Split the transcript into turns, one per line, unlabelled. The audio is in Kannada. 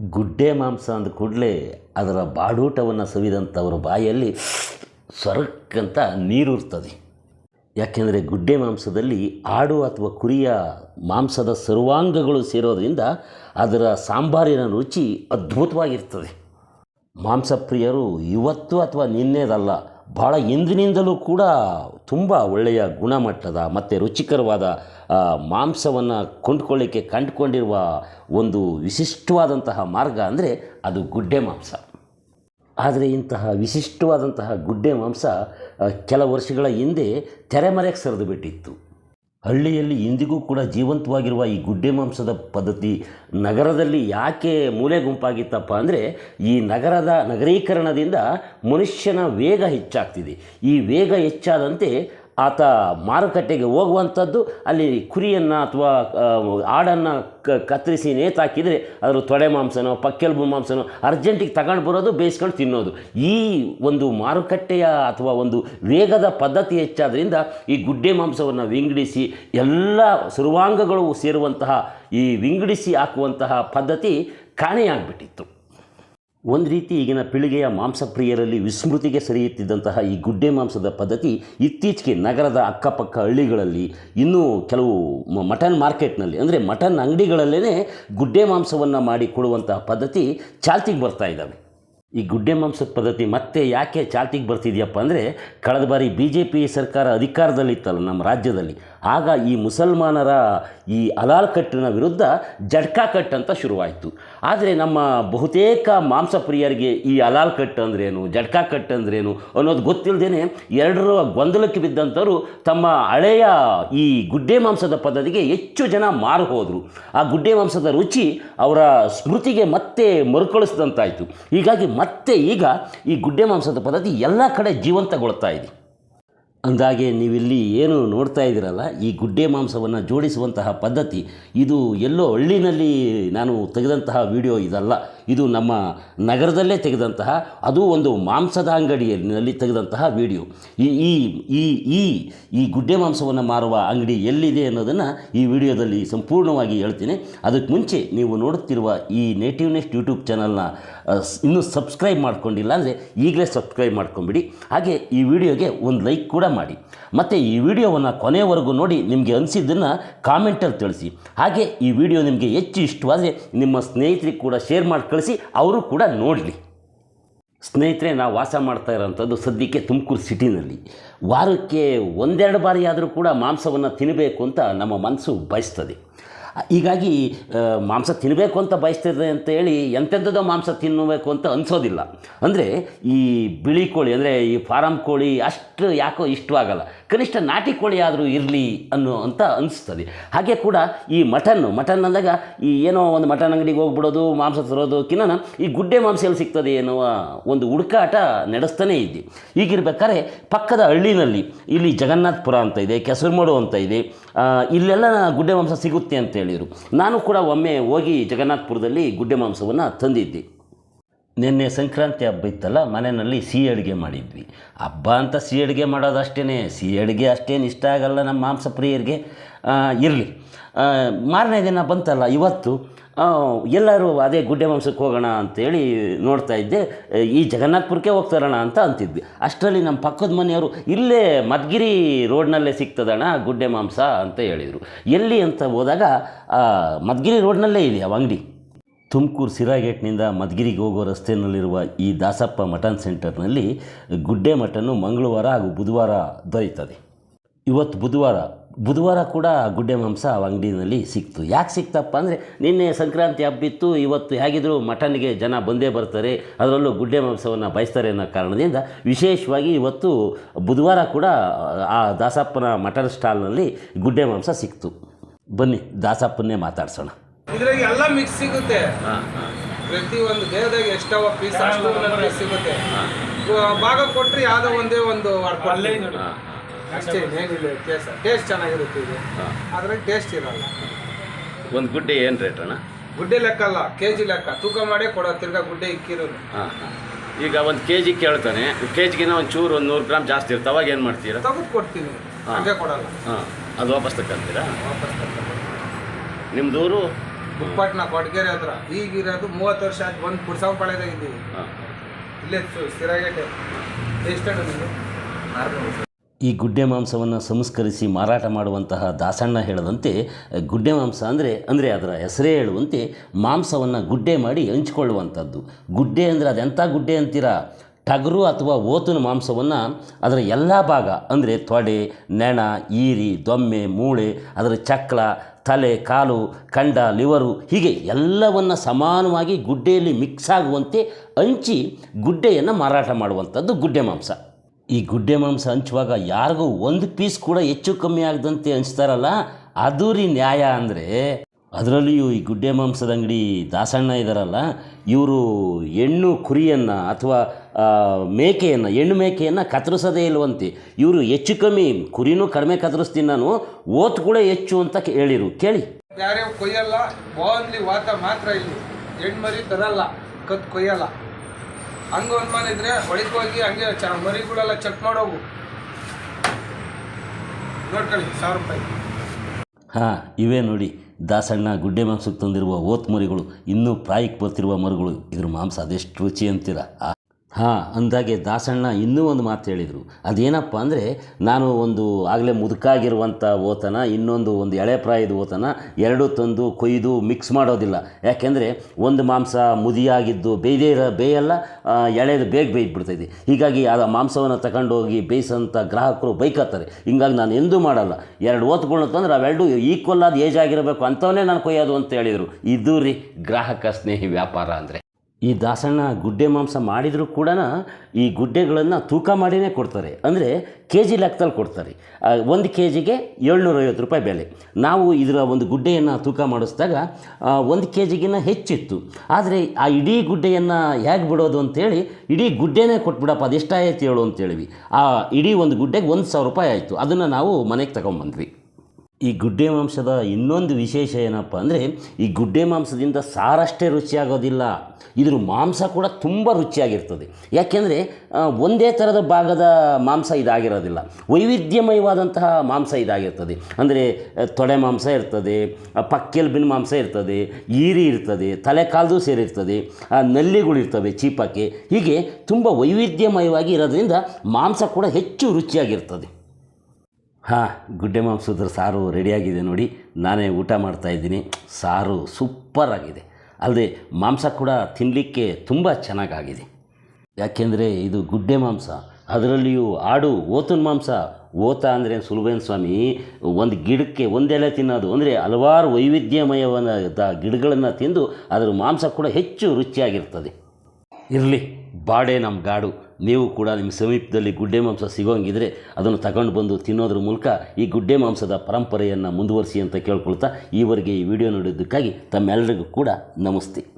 ಗುಡ್ಡೆ ಮಾಂಸ ಅಂದ ಕೂಡಲೇ ಅದರ ಬಾಡೂಟವನ್ನು ಸವಿದಂಥವ್ರ ಬಾಯಲ್ಲಿ ಸ್ವರ್ಗಂತ ನೀರೂರ್ತದೆ. ಯಾಕೆಂದರೆ ಗುಡ್ಡೆ ಮಾಂಸದಲ್ಲಿ ಆಡು ಅಥವಾ ಕುರಿಯ ಮಾಂಸದ ಸರ್ವಾಂಗಗಳು ಸೇರೋದ್ರಿಂದ ಅದರ ಸಾಂಬಾರಿನ ರುಚಿ ಅದ್ಭುತವಾಗಿರ್ತದೆ. ಮಾಂಸಪ್ರಿಯರು ಇವತ್ತು ಅಥವಾ ನಿನ್ನೆದಲ್ಲ ಭಾಳ ಹಿಂದಿನಿಂದಲೂ ಕೂಡ ತುಂಬ ಒಳ್ಳೆಯ ಗುಣಮಟ್ಟದ ಮತ್ತು ರುಚಿಕರವಾದ ಮಾಂಸವನ್ನು ಕೊಂಡ್ಕೊಳ್ಳಿಕ್ಕೆ ಕಂಡುಕೊಂಡಿರುವ ಒಂದು ವಿಶಿಷ್ಟವಾದಂತಹ ಮಾರ್ಗ ಅಂದರೆ ಅದು ಗುಡ್ಡೆ ಮಾಂಸ. ಆದರೆ ಇಂತಹ ವಿಶಿಷ್ಟವಾದಂತಹ ಗುಡ್ಡೆ ಮಾಂಸ ಕೆಲ ವರ್ಷಗಳ ಹಿಂದೆ ತೆರೆಮರೆಗೆ ಸರಿದು ಬಿಟ್ಟಿತ್ತು. ಹಳ್ಳಿಯಲ್ಲಿ ಇಂದಿಗೂ ಕೂಡ ಜೀವಂತವಾಗಿರುವ ಈ ಗುಡ್ಡೆ ಮಾಂಸದ ಪದ್ಧತಿ ನಗರದಲ್ಲಿ ಯಾಕೆ ಮೂಲೆ ಗುಂಪಾಗಿತ್ತಪ್ಪ ಅಂದರೆ ಈ ನಗರದ ನಗರೀಕರಣದಿಂದ ಮನುಷ್ಯನ ವೇಗ ಹೆಚ್ಚಾಗ್ತಿದೆ. ಈ ವೇಗ ಹೆಚ್ಚಾದಂತೆ ಆತ ಮಾರುಕಟ್ಟೆಗೆ ಹೋಗುವಂಥದ್ದು, ಅಲ್ಲಿ ಕುರಿಯನ್ನು ಅಥವಾ ಆಡನ್ನು ಕತ್ತರಿಸಿ ನೇತಾಕಿದರೆ ಅದರ ತೊಡೆ ಮಾಂಸನೋ ಪಕ್ಕೆಲುಬು ಮಾಂಸನೋ, ಅರ್ಜೆಂಟಿಗೆ ತಗೊಂಡು ಬರೋದು, ಬೇಯಿಸ್ಕೊಂಡು ತಿನ್ನೋದು. ಈ ಒಂದು ಮಾರುಕಟ್ಟೆಯ ಅಥವಾ ಒಂದು ವೇಗದ ಪದ್ಧತಿ ಹೆಚ್ಚಾದ್ರಿಂದ ಈ ಗುಡ್ಡೆ ಮಾಂಸವನ್ನು ವಿಂಗಡಿಸಿ, ಎಲ್ಲ ಸರ್ವಾಂಗಗಳು ಸೇರುವಂತಹ ಈ ವಿಂಗಡಿಸಿ ಹಾಕುವಂತಹ ಪದ್ಧತಿ ಕಾಣೆಯಾಗ್ಬಿಟ್ಟಿತ್ತು. ಒಂದು ರೀತಿ ಈಗಿನ ಪೀಳಿಗೆಯ ಮಾಂಸಪ್ರಿಯರಲ್ಲಿ ವಿಸ್ಮೃತಿಗೆ ಸರಿಯುತ್ತಿದ್ದಂತಹ ಈ ಗುಡ್ಡೆ ಮಾಂಸದ ಪದ್ಧತಿ ಇತ್ತೀಚೆಗೆ ನಗರದ ಅಕ್ಕಪಕ್ಕ ಹಳ್ಳಿಗಳಲ್ಲಿ, ಇನ್ನೂ ಕೆಲವು ಮಟನ್ ಮಾರ್ಕೆಟ್ನಲ್ಲಿ, ಅಂದರೆ ಮಟನ್ ಅಂಗಡಿಗಳಲ್ಲೇ ಗುಡ್ಡೆ ಮಾಂಸವನ್ನು ಮಾಡಿ ಕೊಡುವಂತಹ ಪದ್ಧತಿ ಚಾಲ್ತಿಗೆ ಬರ್ತಾ ಇದ್ದಾವೆ ಈ ಗುಡ್ಡೆ ಮಾಂಸದ ಪದ್ಧತಿ ಮತ್ತೆ ಯಾಕೆ ಚಾಲ್ತಿಗೆ ಬರ್ತಿದೆಯಪ್ಪ ಅಂದರೆ, ಕಳೆದ ಬಾರಿ ಬಿ ಜೆ ಪಿ ಸರ್ಕಾರ ಅಧಿಕಾರದಲ್ಲಿತ್ತಲ್ಲ ನಮ್ಮ ರಾಜ್ಯದಲ್ಲಿ ಆಗ ಈ ಮುಸಲ್ಮಾನರ ಈ ಅಲಾಲ್ ಕಟ್ಟಿನ ವಿರುದ್ಧ ಜಡ್ಕಾ ಕಟ್ ಅಂತ ಶುರುವಾಯಿತು. ಆದರೆ ನಮ್ಮ ಬಹುತೇಕ ಮಾಂಸ ಪ್ರಿಯರಿಗೆ ಈ ಅಲಾಲ್ ಕಟ್ ಅಂದ್ರೇನು, ಜಡ್ಕಾ ಕಟ್ ಅಂದ್ರೇನು ಅನ್ನೋದು ಗೊತ್ತಿಲ್ಲದೇನೆ ಎರಡರ ಗೊಂದಲಕ್ಕೆ ಬಿದ್ದಂಥವರು ತಮ್ಮ ಹಳೆಯ ಈ ಗುಡ್ಡೆ ಮಾಂಸದ ಪದ್ಧತಿಗೆ ಹೆಚ್ಚು ಜನ ಮಾರು ಹೋದರು. ಆ ಗುಡ್ಡೆ ಮಾಂಸದ ರುಚಿ ಅವರ ಸ್ಮೃತಿಗೆ ಮತ್ತೆ ಮರುಕಳಿಸಿದಂತಾಯಿತು. ಹೀಗಾಗಿ ಮತ್ತೆ ಈಗ ಈ ಗುಡ್ಡೆ ಮಾಂಸದ ಪದ್ಧತಿ ಎಲ್ಲ ಕಡೆ ಜೀವಂತಗೊಳ್ತಾ ಇದೆ. ಅಂದಾಗೆ ನೀವಿಲ್ಲಿ ಏನು ನೋಡ್ತಾ ಇದ್ದೀರಲ್ಲ, ಈ ಗುಡ್ಡೆ ಮಾಂಸವನ್ನು ಜೋಡಿಸುವಂತಹ ಪದ್ಧತಿ, ಇದು ಎಲ್ಲೋ ಹಳ್ಳಿನಲ್ಲಿ ನಾನು ತೆಗೆದಂತಹ ವಿಡಿಯೋ ಇದಲ್ಲ. ಇದು ನಮ್ಮ ನಗರದಲ್ಲೇ ತೆಗೆದಂತಹ, ಅದು ಒಂದು ಮಾಂಸದ ಅಂಗಡಿಯಲ್ಲಿ ತೆಗೆದಂತಹ ವಿಡಿಯೋ. ಈ ಈ ಈ ಈ ಈ ಗುಡ್ಡೆ ಮಾಂಸವನ್ನು ಮಾರುವ ಅಂಗಡಿ ಎಲ್ಲಿದೆ ಅನ್ನೋದನ್ನು ಈ ವಿಡಿಯೋದಲ್ಲಿ ಸಂಪೂರ್ಣವಾಗಿ ಹೇಳ್ತೀನಿ. ಅದಕ್ಕೆ ಮುಂಚೆ ನೀವು ನೋಡುತ್ತಿರುವ ಈ ನೇಟಿವ್ ನೆಸ್ಟ್ ಯೂಟ್ಯೂಬ್ ಚಾನಲ್ನ ಇನ್ನೂ ಸಬ್ಸ್ಕ್ರೈಬ್ ಮಾಡ್ಕೊಂಡಿಲ್ಲ ಅಂದರೆ ಈಗಲೇ ಸಬ್ಸ್ಕ್ರೈಬ್ ಮಾಡ್ಕೊಂಬಿಡಿ. ಹಾಗೆ ಈ ವಿಡಿಯೋಗೆ ಒಂದು ಲೈಕ್ ಕೂಡ ಮಾಡಿ. ಮತ್ತು ಈ ವಿಡಿಯೋವನ್ನು ಕೊನೆಯವರೆಗೂ ನೋಡಿ ನಿಮಗೆ ಅನಿಸಿದ್ದನ್ನು ಕಾಮೆಂಟಲ್ಲಿ ತಿಳಿಸಿ. ಹಾಗೆ ಈ ವಿಡಿಯೋ ನಿಮಗೆ ಹೆಚ್ಚು ಇಷ್ಟವಾದರೆ ನಿಮ್ಮ ಸ್ನೇಹಿತರಿಗೆ ಕೂಡ ಶೇರ್ ಮಾಡಿ ಕಳಿಸಿ ಅವರು ಕೂಡ ನೋಡಲಿ. ಸ್ನೇಹಿತರೆ, ನಾವು ವಾಸ ಮಾಡ್ತಾ ಇರೋಂಥದ್ದು ಸದ್ಯಕ್ಕೆ ತುಮಕೂರು ಸಿಟಿನಲ್ಲಿ. ವಾರಕ್ಕೆ ಒಂದೆರಡು ಬಾರಿ ಆದರೂ ಕೂಡ ಮಾಂಸವನ್ನು ತಿನ್ನಬೇಕು ಅಂತ ನಮ್ಮ ಮನಸ್ಸು ಬಯಸ್ತದೆ. ಹೀಗಾಗಿ ಮಾಂಸ ತಿನ್ನಬೇಕು ಅಂತ ಬಯಸ್ತಿದೆ ಅಂತೇಳಿ ಎಂತೆಂಥದ್ದೋ ಮಾಂಸ ತಿನ್ನಬೇಕು ಅಂತ ಅನಿಸೋದಿಲ್ಲ. ಅಂದರೆ ಈ ಬಿಳಿ ಕೋಳಿ, ಅಂದರೆ ಈ ಫಾರಮ್ ಕೋಳಿ ಅಷ್ಟು ಯಾಕೋ ಇಷ್ಟವಾಗಲ್ಲ. ಕನಿಷ್ಠ ನಾಟಿ ಕೋಳಿ ಆದರೂ ಇರಲಿ ಅನ್ನೋ ಅಂತ ಅನಿಸ್ತದೆ. ಹಾಗೆ ಕೂಡ ಈ ಮಟನ್ನು ಮಟನ್ ಅಂದಾಗ ಈ ಏನೋ ಒಂದು ಮಟನ್ ಅಂಗಡಿಗೆ ಹೋಗ್ಬಿಡೋದು, ಮಾಂಸ ತರೋದಕ್ಕಿಂತ ಈ ಗುಡ್ಡೆ ಮಾಂಸ ಎಲ್ಲಿ ಸಿಗ್ತದೆ ಎನ್ನುವ ಒಂದು ಹುಡುಕಾಟ ನಡೆಸ್ತಾನೇ ಇದ್ದಿ ಈಗಿರ್ಬೇಕಾದ್ರೆ ಪಕ್ಕದ ಹಳ್ಳಿನಲ್ಲಿ ಇಲ್ಲಿ ಜಗನ್ನಾಥಪುರ ಅಂತ ಇದೆ, ಕೆಸರುಮಡು ಅಂತ ಇದೆ ಇಲ್ಲೆಲ್ಲ ಗುಡ್ಡೆ ಮಾಂಸ ಸಿಗುತ್ತೆ ಅಂತ ಹೇಳಿದರು. ನಾನು ಕೂಡ ಒಮ್ಮೆ ಹೋಗಿ ಜಗನ್ನಾಥಪುರದಲ್ಲಿ ಗುಡ್ಡೆ ಮಾಂಸವನ್ನು ತಂದಿದ್ದೆ. ನಿನ್ನೆ ಸಂಕ್ರಾಂತಿ ಹಬ್ಬ ಇತ್ತಲ್ಲ, ಮನೆಯಲ್ಲಿ ಸಿಹಿ ಅಡುಗೆ ಮಾಡಿದ್ವಿ. ಹಬ್ಬ ಅಂತ ಸಿಹಿ ಅಡುಗೆ ಮಾಡೋದಷ್ಟೇ ಸಿಹಿ ಅಡುಗೆ ಅಷ್ಟೇನು ಇಷ್ಟ ಆಗಲ್ಲ ನಮ್ಮ ಮಾಂಸ ಪ್ರಿಯರಿಗೆ. ಇರಲಿ. ಮಾರನೇ ದಿನ ಬಂತಲ್ಲ, ಇವತ್ತು ಎಲ್ಲರೂ ಅದೇ ಗುಡ್ಡೆ ಮಾಂಸಕ್ಕೆ ಹೋಗೋಣ ಅಂತೇಳಿ ನೋಡ್ತಾ ಇದ್ದೆ. ಈ ಜಗನ್ನಾಥಪುರಕ್ಕೆ ಹೋಗ್ತಾರಣ ಅಂತ ಅಂತಿದ್ವಿ. ಅಷ್ಟರಲ್ಲಿ ನಮ್ಮ ಪಕ್ಕದ ಮನೆಯವರು, ಇಲ್ಲೇ ಮದ್ಗಿರಿ ರೋಡ್ನಲ್ಲೇ ಸಿಗ್ತದಣ ಗುಡ್ಡೆ ಮಾಂಸ ಅಂತ ಹೇಳಿದರು. ಎಲ್ಲಿ ಅಂತ ಹೋದಾಗ ಮದ್ಗಿರಿ ರೋಡ್ನಲ್ಲೇ ಇದೆ ಆ ಅಂಗಡಿ. ತುಮಕೂರು ಸಿರಾಗೇಟ್ನಿಂದ ಮಧುಗಿರಿಗೆ ಹೋಗೋ ರಸ್ತೆಯಲ್ಲಿರುವ ಈ ದಾಸಪ್ಪ ಮಟನ್ ಸೆಂಟರ್ನಲ್ಲಿ ಗುಡ್ಡೆ ಮಟನ್ನು ಮಂಗಳವಾರ ಹಾಗೂ ಬುಧವಾರ ದೊರೆಯುತ್ತದೆ. ಇವತ್ತು ಬುಧವಾರ ಬುಧವಾರ ಕೂಡ ಗುಡ್ಡೆ ಮಾಂಸ ಆ ಅಂಗಡಿನಲ್ಲಿ ಸಿಕ್ತು. ಯಾಕೆ ಸಿಕ್ತಪ್ಪ ಅಂದರೆ ನಿನ್ನೆ ಸಂಕ್ರಾಂತಿ ಹಬ್ಬಿತ್ತು ಇವತ್ತು ಹೇಗಿದ್ರೂ ಮಟನ್ಗೆ ಜನ ಬಂದೇ ಬರ್ತಾರೆ, ಅದರಲ್ಲೂ ಗುಡ್ಡೆ ಮಾಂಸವನ್ನು ಬಯಸ್ತಾರೆ ಅನ್ನೋ ಕಾರಣದಿಂದ ವಿಶೇಷವಾಗಿ ಇವತ್ತು ಬುಧವಾರ ಕೂಡ ಆ ದಾಸಪ್ಪನ ಮಟನ್ ಸ್ಟಾಲ್ನಲ್ಲಿ ಗುಡ್ಡೆ ಮಾಂಸ ಸಿಕ್ತು. ಬನ್ನಿ, ದಾಸಪ್ಪನ್ನೇ ಮಾತಾಡ್ಸೋಣ.
ಇದ್ರಾಗ ಎಲ್ಲ ಮಿಕ್ಸ್ ಸಿಗುತ್ತೆ. ಪ್ರತಿ ಒಂದು ದೇಹದಾಗ ಎಷ್ಟವ ಪೀಸ್ ಅಷ್ಟು ಪೀಸ್ ಸಿಗುತ್ತೆ. ಭಾಗ ಕೊಟ್ರಿ ಯಾವ್ದೋ ಒಂದೇ ಒಂದು ಅಲ್ಲೇ ಅಷ್ಟೇ ಏನಿಲ್ಲ ಟೇಸ್ಟ್ ಟೇಸ್ಟ್ ಚೆನ್ನಾಗಿರುತ್ತೆ ಇದು. ಅದ್ರಾಗ ಟೇಸ್ಟ್ ಇರಲ್ಲ.
ಒಂದು ಗುಡ್ಡೆ ಏನು ರೇಟ್ ಅಣ್ಣ?
ಗುಡ್ಡೆ ಲೆಕ್ಕ ಅಲ್ಲ ಕೆ ಜಿ ಲೆಕ್ಕ. ತೂಕ ಮಾಡೇ ಕೊಡೋ ತಿರ್ಗಾ ಗುಡ್ಡೆ ಇಕ್ಕಿರೋದು.
ಹಾಂ ಈಗ ಒಂದು ಕೆ ಜಿ ಕೇಳ್ತಾನೆ ಕೆ ಜಿಗಿನ ಒಂದು ಚೂರು ಒಂದು ನೂರು ಗ್ರಾಮ್ ಜಾಸ್ತಿ ಇರುತ್ತೆ. ಅವಾಗ ಏನು ಮಾಡ್ತೀರಾ?
ತಗೊಂಡು ಕೊಡ್ತೀನಿ. ಹಾಗೆ ಕೊಡಲ್ಲ.
ಹಾಂ. ಅದು ವಾಪಸ್ ತಗೊಂತೀರಾ
ವಾಪಸ್.
ನಿಮ್ಮದೂರು
ಉಪ್ಪಟ್ನ ಕೊಡ್ಗೆರೆ ಹತ್ರ. ಈಗಿರೋದು ಮೂವತ್ತು ವರ್ಷ ಆಯ್ತು ಬಂದು ಪುಡ್ಸಂಪಾಳ್ಯದಾಗ ಇದ್ದೀವಿ ಇಲ್ಲೇ ಸು- ಸ್ಥಿರಗೇಟೆ ಎಷ್ಟು
ಈ ಗುಡ್ಡೆ ಮಾಂಸವನ್ನು ಸಂಸ್ಕರಿಸಿ ಮಾರಾಟ ಮಾಡುವಂತಹ ದಾಸಣ್ಣ ಹೇಳದಂತೆ ಗುಡ್ಡೆ ಮಾಂಸ ಅಂದರೆ ಅಂದರೆ ಅದರ ಹೆಸರೇ ಹೇಳುವಂತೆ ಮಾಂಸವನ್ನು ಗುಡ್ಡೆ ಮಾಡಿ ಹಂಚಿಕೊಳ್ಳುವಂಥದ್ದು. ಗುಡ್ಡೆ ಅಂದರೆ ಅದೆಂಥ ಗುಡ್ಡೆ ಅಂತೀರಾ? ಟಗರು ಅಥವಾ ಓತನ ಮಾಂಸವನ್ನು ಅದರ ಎಲ್ಲ ಭಾಗ, ಅಂದರೆ ತೊಡೆ, ನೆಣ, ಈರಿ, ದೊಮ್ಮೆ, ಮೂಳೆ, ಅದರ ಚಕ್ರ ತಲೆ, ಕಾಲು, ಕಂಡ, ಲಿವರು, ಹೀಗೆ ಎಲ್ಲವನ್ನು ಸಮಾನವಾಗಿ ಗುಡ್ಡೆಯಲ್ಲಿ ಮಿಕ್ಸ್ ಆಗುವಂತೆ ಹಂಚಿ ಗುಡ್ಡೆಯನ್ನು ಮಾರಾಟ ಮಾಡುವಂಥದ್ದು ಗುಡ್ಡೆ ಮಾಂಸ. ಈ ಗುಡ್ಡೆ ಮಾಂಸ ಹಂಚುವಾಗ ಯಾರಿಗೂ ಒಂದು ಪೀಸ್ ಕೂಡ ಹೆಚ್ಚು ಕಮ್ಮಿ ಆಗದಂತೆ ಹಂಚ್ತಾರಲ್ಲ ಅದೂರಿ ನ್ಯಾಯ ಅಂದರೆ. ಅದರಲ್ಲಿಯೂ ಈ ಗುಡ್ಡೆ ಮಾಂಸದ ಅಂಗಡಿ ದಾಸಣ್ಣ ಇದ್ದಾರಲ್ಲ ಇವರು ಹೆಣ್ಣು ಕುರಿಯನ್ನು ಅಥವಾ ಮೇಕೆಯನ್ನು ಹೆಣ್ಣು ಮೇಕೆಯನ್ನು ಕತ್ತರಿಸೋದೇ ಇಲ್ವಂತೆ ಇವರು ಹೆಚ್ಚು ಕಮ್ಮಿ ಕುರಿನೂ ಕಡಿಮೆ ಕತ್ತರಿಸ್ತೀನಿ ನಾನು ಓತ್ ಕೂಡ ಹೆಚ್ಚು ಅಂತ ಹೇಳಿರು. ಕೇಳಿ.
ಯಾರೇ ಕೊಯ್ಯಲ್ಲ ಓನ್ಲಿ ವಾತ ಮಾತ್ರ ಇಲ್ಲಿ. ಹೆಣ್ಮರಿ ತರಲ್ಲ ಕತ್ ಕೊಯ್ಯಲ್ಲ. ಹಂಗೆ ಅನುಮಾನ ಇದ್ರೆ ಒಳಗೆ ಹೋಗಿ ಹಂಗೆ ಚ ಮರಿಗಳೆಲ್ಲ ಚೆಕ್ ಮಾಡೋಗು. ನೋಡ್ಕೊಳ್ಳಿ ಸಾವಿರ ರೂಪಾಯಿ.
ಹಾಂ ಇವೇ ನೋಡಿ. ದಾಸಣ್ಣ ಗುಡ್ಡೆ ಮಾಂಸಕ್ಕೆ ತಂದಿರುವ ಓತ್ ಮರಿಗಳು ಇನ್ನೂ ಪ್ರಾಯಕ್ಕೆ ಬರ್ತಿರುವ ಮರಿಗಳು. ಇದ್ರ ಮಾಂಸ ಅದೆಷ್ಟು ರುಚಿ ಅಂತೀರ? ಹಾಂ, ಅಂದಾಗೆ ದಾಸಣ್ಣ ಇನ್ನೂ ಒಂದು ಮಾತು ಹೇಳಿದರು. ಅದೇನಪ್ಪ ಅಂದರೆ, ನಾನು ಒಂದು ಆಗಲೇ ಮುದುಕಾಗಿರುವಂಥ ಓತನ, ಇನ್ನೊಂದು ಒಂದು ಎಳೆ ಪ್ರಾಯದ ಓತನ, ಎರಡು ತಂದು ಕೊಯ್ದು ಮಿಕ್ಸ್ ಮಾಡೋದಿಲ್ಲ. ಯಾಕೆಂದರೆ, ಒಂದು ಮಾಂಸ ಮುದಿಯಾಗಿದ್ದು ಬೇಯದೇ ಇರೋ, ಬೇಯಲ್ಲ ಎಳೆದು ಬೇಗ ಬೇಯ್ದುಬಿಡ್ತೈತಿ. ಹೀಗಾಗಿ ಆ ಮಾಂಸವನ್ನು ತಗೊಂಡೋಗಿ ಬೇಯಿಸೋಂಥ ಗ್ರಾಹಕರು ಬೈಕತ್ತಾರೆ. ಹಿಂಗಾಗಿ ನಾನು ಎಂದೂ ಮಾಡಲ್ಲ. ಎರಡು ಓತ್ಗಳನ್ನ ತಂದ್ರೆ ಅವೆರಡು ಈಕ್ವಲ್ ಆದ ಏಜ್ ಆಗಿರಬೇಕು ಅಂಥವನ್ನೇ ನಾನು ಕೊಯ್ಯೋದು ಅಂತ ಹೇಳಿದರು. ಇದು ರೀ ಗ್ರಾಹಕ ಸ್ನೇಹಿ ವ್ಯಾಪಾರ ಅಂದರೆ. ಈ ದಾಸಣ್ಣ ಗುಡ್ಡೆ ಮಾಂಸ ಮಾಡಿದರೂ ಕೂಡ ಈ ಗುಡ್ಡೆಗಳನ್ನು ತೂಕ ಮಾಡಿನೇ ಕೊಡ್ತಾರೆ. ಅಂದರೆ ಕೆ ಜಿ ಲೆಕ್ಕದಲ್ಲಿ ಕೊಡ್ತಾರೆ. ಒಂದು ಕೆ ಜಿಗೆ ಏಳ್ನೂರೈವತ್ತು ರೂಪಾಯಿ ಬೆಲೆ. ನಾವು ಇದರ ಒಂದು ಗುಡ್ಡೆಯನ್ನು ತೂಕ ಮಾಡಿಸಿದಾಗ ಒಂದು ಕೆ ಜಿಗಿನ್ನ ಹೆಚ್ಚಿತ್ತು. ಆದರೆ ಆ ಇಡೀ ಗುಡ್ಡೆಯನ್ನು ಹೇಗೆ ಬಿಡೋದು ಅಂತೇಳಿ, ಇಡೀ ಗುಡ್ಡೆನೇ ಕೊಟ್ಬಿಡಪ್ಪ ಅದೆಷ್ಟಾಯ್ತು ಹೇಳು ಅಂತೇಳಿ ಆ, ಇಡೀ ಒಂದು ಗುಡ್ಡೆಗೆ ಒಂದು ಸಾವಿರ ರೂಪಾಯಿ ಆಯಿತು. ಅದನ್ನು ನಾವು ಮನೆಗೆ ತಗೊಂಬಂದ್ವಿ. ಈ ಗುಡ್ಡೆ ಮಾಂಸದ ಇನ್ನೊಂದು ವಿಶೇಷ ಏನಪ್ಪ ಅಂದರೆ, ಈ ಗುಡ್ಡೆ ಮಾಂಸದಿಂದ ಸಾರಷ್ಟೇ ರುಚಿಯಾಗೋದಿಲ್ಲ. ಇದ್ರ ಮಾಂಸ ಕೂಡ ತುಂಬ ರುಚಿಯಾಗಿರ್ತದೆ. ಯಾಕೆಂದರೆ ಒಂದೇ ಥರದ ಭಾಗದ ಮಾಂಸ ಇದಾಗಿರೋದಿಲ್ಲ. ವೈವಿಧ್ಯಮಯವಾದಂತಹ ಮಾಂಸ ಇದಾಗಿರ್ತದೆ. ಅಂದರೆ ತೊಡೆ ಮಾಂಸ ಇರ್ತದೆ ಪಕ್ಕೆಲ್ಬಿನ ಮಾಂಸ ಇರ್ತದೆ, ಈರಿ ಇರ್ತದೆ ತಲೆ ಕಾಲ್ದು ಸೇರಿರ್ತದೆ ನಲ್ಲಿಗಳಿರ್ತವೆ ಚೀಪಕ್ಕೆ. ಹೀಗೆ ತುಂಬ ವೈವಿಧ್ಯಮಯವಾಗಿ ಇರೋದ್ರಿಂದ ಮಾಂಸ ಕೂಡ ಹೆಚ್ಚು ರುಚಿಯಾಗಿರ್ತದೆ. ಹಾಂ, ಗುಡ್ಡೆ ಮಾಂಸದ್ರ ಸಾರು ರೆಡಿಯಾಗಿದೆ ನೋಡಿ. ನಾನೇ ಊಟ ಮಾಡ್ತಾ ಇದ್ದೀನಿ. ಸಾರು ಸೂಪರ್ ಆಗಿದೆ. ಅಲ್ಲದೆ ಮಾಂಸ ಕೂಡ ತಿನ್ನಲಿಕ್ಕೆ ತುಂಬ ಚೆನ್ನಾಗಾಗಿದೆ. ಯಾಕೆಂದರೆ ಇದು ಗುಡ್ಡೆ ಮಾಂಸ. ಅದರಲ್ಲಿಯೂ ಆಡು ಓತನ ಮಾಂಸ. ಓತ ಅಂದರೆ ಸುಲಭೇನ ಸ್ವಾಮಿ, ಒಂದು ಗಿಡಕ್ಕೆ ಒಂದೆಲೆ ತಿನ್ನೋದು ಅಂದರೆ ಹಲವಾರು ವೈವಿಧ್ಯಮಯವಾದ ಗಿಡಗಳನ್ನು ತಿಂದು ಅದರ ಮಾಂಸ ಕೂಡ ಹೆಚ್ಚು ರುಚಿಯಾಗಿರ್ತದೆ. ಇರಲಿ, ಬಾಡೆ ನಮ್ಮ ಗಾಡು. ನೀವು ಕೂಡ ನಿಮ್ಮ ಸಮೀಪದಲ್ಲಿ ಗುಡ್ಡೆ ಮಾಂಸ ಸಿಗೋಂಗಿದ್ರೆ ಅದನ್ನು ತಗೊಂಡು ಬಂದು ತಿನ್ನೋದ್ರ ಮೂಲಕ ಈ ಗುಡ್ಡೆ ಮಾಂಸದ ಪರಂಪರೆಯನ್ನು ಮುಂದುವರಿಸಿ ಅಂತ ಕೇಳ್ಕೊಳ್ತಾ ಈವರೆಗೆ ಈ ವಿಡಿಯೋ ನೋಡಿದ್ದಕ್ಕಾಗಿ ತಮ್ಮೆಲ್ಲರಿಗೂ ಕೂಡ ನಮಸ್ತೆ.